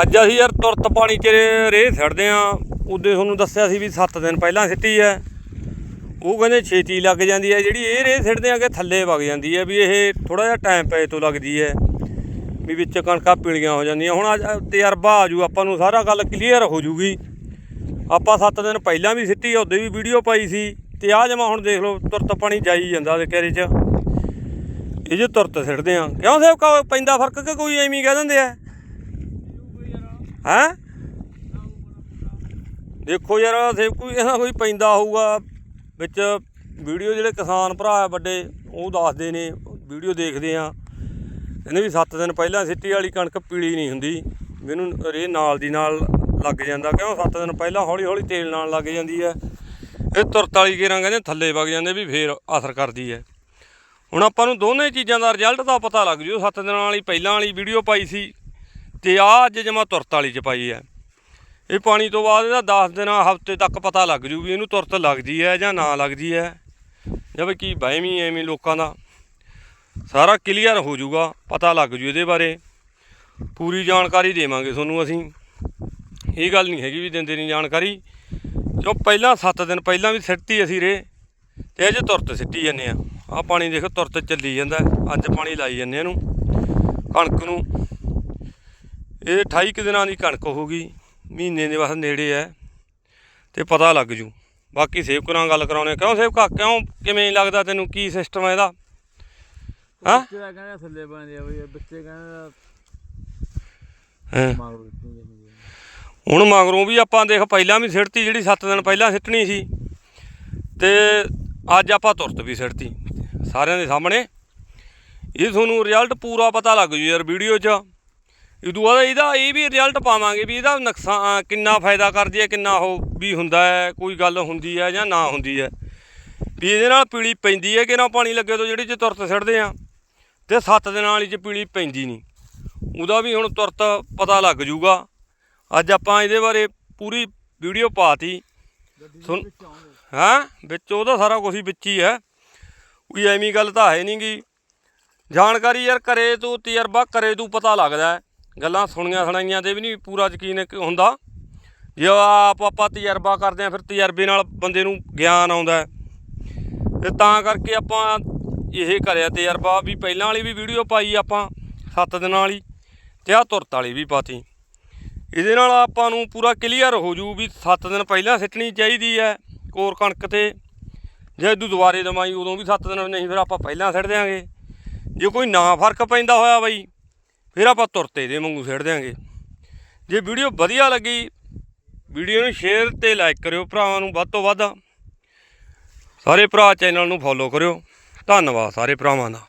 ਅੱਜ ਅਸੀਂ ਯਾਰ ਤੁਰਤ ਪਾਣੀ 'ਚ ਰੇਹ ਛੱਡਦੇ ਆ ਉਹਦੇ ਤੁਹਾਨੂੰ ਦੱਸਿਆ ਸੀ ਵੀ 7 ਦਿਨ ਪਹਿਲਾਂ ਸਿੱਟੀ ਐ ਉਹ ਕਹਿੰਦੇ ਛੇਤੀ ਲੱਗ ਜਾਂਦੀ ਹੈ। ਜਿਹੜੀ ਇਹ ਰੇਹ ਸਿੱਟਦੇ ਆ ਕਿ ਥੱਲੇ ਵਗ ਜਾਂਦੀ ਹੈ ਵੀ ਇਹ ਥੋੜਾ ਜਿਹਾ ਟਾਈਮ ਪਏ ਤੋਂ ਲੱਗਦੀ ਹੈ ਵੀ ਵਿੱਚ ਕਣਕਾਂ ਪੀਲੀਆਂ ਹੋ ਜਾਂਦੀਆਂ। ਹੁਣ ਅੱਜ ਤਜਰਬਾ ਆ ਜੂ ਆਪਾਂ ਨੂੰ ਸਾਰਾ ਗੱਲ ਕਲੀਅਰ ਹੋ ਜੂਗੀ ਆਪਾਂ 7 ਦਿਨ ਪਹਿਲਾਂ ਵੀ ਸਿੱਟੀ ਉਹਦੇ ਵੀ ਵੀਡੀਓ ਪਾਈ ਸੀ ਤੇ ਆ ਜਮਾ ਹੁਣ ਦੇਖ ਲਓ, ਤੁਰਤ ਪਾਣੀ ਜਾਈ ਜਾਂਦਾ ਉਹਦੇ ਕੇਰੇ 'ਚ। ਇਹ ਜੇ ਤੁਰਤ ਸਿੱਟਦੇ ਆ ਕਿਉਂ ਸੇਵ ਕਾ ਪੈਂਦਾ ਫ਼ਰਕ ਕਿ ਕੋਈ ਐਵੇਂ ਕਹਿ ਦਿੰਦੇ ਆ? ਹੈਂ? ਦੇਖੋ ਯਾਰ ਸੇਵ ਕੋਈ ਇਹਨਾਂ ਕੋਈ ਪੈਂਦਾ ਹੋਊਗਾ, ਵਿੱਚ ਵੀਡੀਓ ਜਿਹੜੇ ਕਿਸਾਨ ਭਰਾ ਆ ਵੱਡੇ, ਉਹ ਦੱਸਦੇ ਨੇ, ਵੀਡੀਓ ਦੇਖਦੇ ਆ। ਕਹਿੰਦੇ ਵੀ 7 ਦਿਨ ਪਹਿਲਾਂ ਸਿੱਟੀ ਵਾਲੀ ਕਣਕ ਪੀਲੀ ਨਹੀਂ ਹੁੰਦੀ। ਮੈਨੂੰ ਰੇ ਨਾਲ ਦੀ ਨਾਲ ਲੱਗ ਜਾਂਦਾ, ਕਿਉਂ? 7 ਦਿਨ ਪਹਿਲਾਂ ਹੌਲੀ ਹੌਲੀ ਤੇਲ ਨਾਲ ਲੱਗ ਜਾਂਦੀ ਹੈ ਇਹ ਤੁਰਤ ਵਾਲੀ ਗੇਰਾਂ ਕਹਿੰਦੇ ਥੱਲੇ ਵਗ ਜਾਂਦੇ ਵੀ ਫੇਰ ਅਸਰ ਕਰਦੀ ਹੈ ਹੁਣ ਆਪਾਂ ਨੂੰ ਦੋਨੇ ਚੀਜ਼ਾਂ ਦਾ ਰਿਜ਼ਲਟ ਦਾ ਪਤਾ ਲੱਗ ਜੂ। 7 ਦਿਨਾਂ ਵਾਲੀ, ਪਹਿਲਾਂ ਵਾਲੀ ਵੀਡੀਓ ਪਾਈ ਸੀ। ਤੇ ਆ ਅੱਜ ਜਮਾ ਤੁਰਤ ਵਾਲੀ ਚ ਪਾਈ ਹੈ ਇਹ ਪਾਣੀ ਤੋਂ ਬਾਅਦ ਇਹਦਾ 10 ਦਿਨ, ਹਫ਼ਤੇ ਤੱਕ ਪਤਾ ਲੱਗ ਜੂ ਵੀ ਇਹਨੂੰ ਤੁਰਤ ਲੱਗਦੀ ਹੈ ਜਾਂ ਨਾ ਲੱਗਦੀ ਹੈ। ਜਾਂ ਵੀ ਕੀ ਵਹਿਮੀ ਐਵੇਂ ਲੋਕਾਂ ਦਾ। ਸਾਰਾ ਕਲੀਅਰ ਹੋ ਜਾਊਗਾ ਪਤਾ ਲੱਗ ਜੂ ਇਹਦੇ ਬਾਰੇ। ਪੂਰੀ ਜਾਣਕਾਰੀ ਦੇਵਾਂਗੇ ਤੁਹਾਨੂੰ ਅਸੀਂ। ਇਹ ਗੱਲ ਨਹੀਂ ਹੈਗੀ ਵੀ ਦਿੰਦੇ ਨਹੀਂ ਜਾਣਕਾਰੀ। ਜੋ ਪਹਿਲਾਂ 7 ਦਿਨ ਪਹਿਲਾਂ ਵੀ ਸਿੱਟੀ ਅਸੀਂ ਰੇ, ਤੇ ਅਜੇ ਤੁਰਤ ਸਿੱਟੀ ਜਾਂਦੇ ਆ। ਆਹ ਪਾਣੀ ਦੇਖੋ, ਤੁਰਤ ਚੱਲੀ ਜਾਂਦਾ। ਅੱਜ ਪਾਣੀ ਲਾਈ ਜਾਂਦੇ ਇਹਨੂੰ, ਕਣਕ ਨੂੰ। ਇਹ 28 ਕੁ ਦਿਨਾਂ ਦੀ ਕਣਕ ਹੋਊਗੀ ਮਹੀਨੇ ਦੇ ਬਸ ਨੇੜੇ ਹੈ ਤੇ ਪਤਾ ਲੱਗ ਜੂ। ਬਾਕੀ ਸੇਵਕਾਂ ਗੱਲ ਕਰਾਉਣੇ ਕਿਉਂ ਸੇਵਕਾ ਕਿਉਂ ਕਿਵੇਂ ਲੱਗਦਾ ਤੈਨੂੰ ਕੀ ਸਿਸਟਮ ਹੈ ਇਹਦਾ? ਹਾਂ? ਬੱਚੇ ਦਾ ਕਹਿੰਦਾ ਥੱਲੇ ਪਾਉਂਦੇ ਆ ਬਈ ਬੱਚੇ ਕਹਿੰਦਾ ਹੈਂ। ਮਾਗਰ ਕਿੱਥੋਂ ਜਾਂਦੀ ਹੁਣ ਮਗਰੋਂ ਵੀ ਆਪਾਂ ਦੇਖ ਪਹਿਲਾਂ ਵੀ ਸਿੱਟਤੀ ਜਿਹੜੀ 7 ਦਿਨ ਪਹਿਲਾਂ ਸਿੱਟਣੀ ਸੀ ਤੇ ਅੱਜ ਆਪਾਂ ਤੁਰਤ ਵੀ ਸਿੱਟਤੀ ਸਾਰਿਆਂ ਦੇ ਸਾਹਮਣੇ। ਇਹ ਤੁਹਾਨੂੰ ਰਿਜ਼ਲਟ ਪੂਰਾ ਪਤਾ ਲੱਗ ਜੂ ਯਾਰ ਵੀਡੀਓ 'ਚ। ਇਦੋਂ ਬਾਅਦ ਇਹਦਾ ਇਹ ਵੀ ਰਿਜ਼ਲਟ ਪਾਵਾਂਗੇ ਵੀ ਇਹਦਾ ਨੁਕਸਾਨ ਕਿੰਨਾ ਫਾਇਦਾ ਕਰਦੀ ਹੈ, ਕਿੰਨਾ ਉਹ ਵੀ ਹੁੰਦਾ ਹੈ, ਕੋਈ ਗੱਲ ਹੁੰਦੀ ਹੈ ਜਾਂ ਨਾ ਹੁੰਦੀ ਹੈ। ਵੀ ਇਹਦੇ ਨਾਲ ਪੀਲੀ ਪੈਂਦੀ ਹੈ ਕਿ ਨਾ ਪਾਣੀ ਲੱਗੇ ਤੋਂ ਜਿਹੜੀ 'ਚ ਤੁਰਤ ਸਿੱਟਦੇ ਆ, ਤੇ 7 ਦਿਨਾਂ ਵਾਲੀ 'ਚ ਪੀਲੀ ਪੈਂਦੀ ਨਹੀਂ। ਉਹਦਾ ਵੀ ਹੁਣ ਤੁਰਤ ਪਤਾ ਲੱਗ ਜੂਗਾ। ਅੱਜ ਆਪਾਂ ਇਹਦੇ ਬਾਰੇ ਪੂਰੀ ਵੀਡੀਓ ਪਾਤੀ। ਸੁਣ ਹਾਂ? ਵਿੱਚ ਉਹਦਾ ਸਾਰਾ ਕੁਝ ਹੀ ਵਿੱਚ ਹੀ ਹੈ। ਕੋਈ ਐਵੇਂ ਗੱਲ ਤਾਂ ਹੈ ਨਹੀਂਗੀ ਜਾਣਕਾਰੀ ਯਾਰ ਕਰੇ ਤੂੰ, ਤਜਰਬਾ ਕਰੇ ਤੂੰ, ਪਤਾ ਲੱਗਦਾ ਗੱਲਾਂ ਸੁਣੀਆਂ ਸੁਣਾਈਆਂ ਤੇ ਵੀ ਨਹੀਂ ਪੂਰਾ ਯਕੀਨ ਹੁੰਦਾ। ਜੇ ਆਪ ਆਪਾਂ ਤਜਰਬਾ ਕਰਦੇ ਆ ਫਿਰ ਤਜਰਬੇ ਨਾਲ ਬੰਦੇ ਨੂੰ ਗਿਆਨ ਆਉਂਦਾ ਹੈ। ਤੇ ਤਾਂ ਕਰਕੇ ਆਪਾਂ ਇਹ ਕਰਿਆ ਤਜਰਬਾ ਵੀ ਪਹਿਲਾਂ ਵਾਲੀ ਵੀ ਵੀਡੀਓ ਪਾਈ ਆਪਾਂ 7 ਦਿਨਾਂ ਵਾਲੀ, ਤੇ ਆ ਤੁਰਤ ਵਾਲੀ ਵੀ ਪਾਤੀ। ਇਹਦੇ ਨਾਲ ਆਪਾਂ ਨੂੰ ਪੂਰਾ ਕਲੀਅਰ ਹੋ ਜੂ ਵੀ 7 ਦਿਨ ਪਹਿਲਾਂ ਸਿੱਟਣੀ ਚਾਹੀਦੀ ਹੈ ਕੋਰ ਕਣਕ ਤੇ। ਜੇ ਇਦੋਂ ਦੁਬਾਰੇ ਦਵਾਈ ਉਦੋਂ ਵੀ 7 ਦਿਨ ਨਹੀਂ, ਫਿਰ ਆਪਾਂ ਪਹਿਲਾਂ ਸਿੱਟ ਦਿਆਂਗੇ। ਜੇ ਕੋਈ ਨਾ ਫ਼ਰਕ ਪੈਂਦਾ ਹੋਇਆ ਬਈ ਫਿਰ ਆਪਾਂ ਤੁਰਤੇ ਦੇ ਵਾਂਗੂ ਛੇੜ ਦਿਆਂਗੇ। ਜੇ ਵੀਡੀਓ ਵਧੀਆ ਲੱਗੀ, ਵੀਡੀਓ ਨੂੰ ਸ਼ੇਅਰ ਤੇ ਲਾਈਕ ਕਰਿਓ ਭਰਾਵਾਂ ਨੂੰ ਵੱਧ ਤੋਂ ਵੱਧ। ਸਾਰੇ ਭਰਾ ਚੈਨਲ ਨੂੰ ਫੋਲੋ ਕਰਿਓ। ਧੰਨਵਾਦ ਸਾਰੇ ਭਰਾਵਾਂ ਦਾ।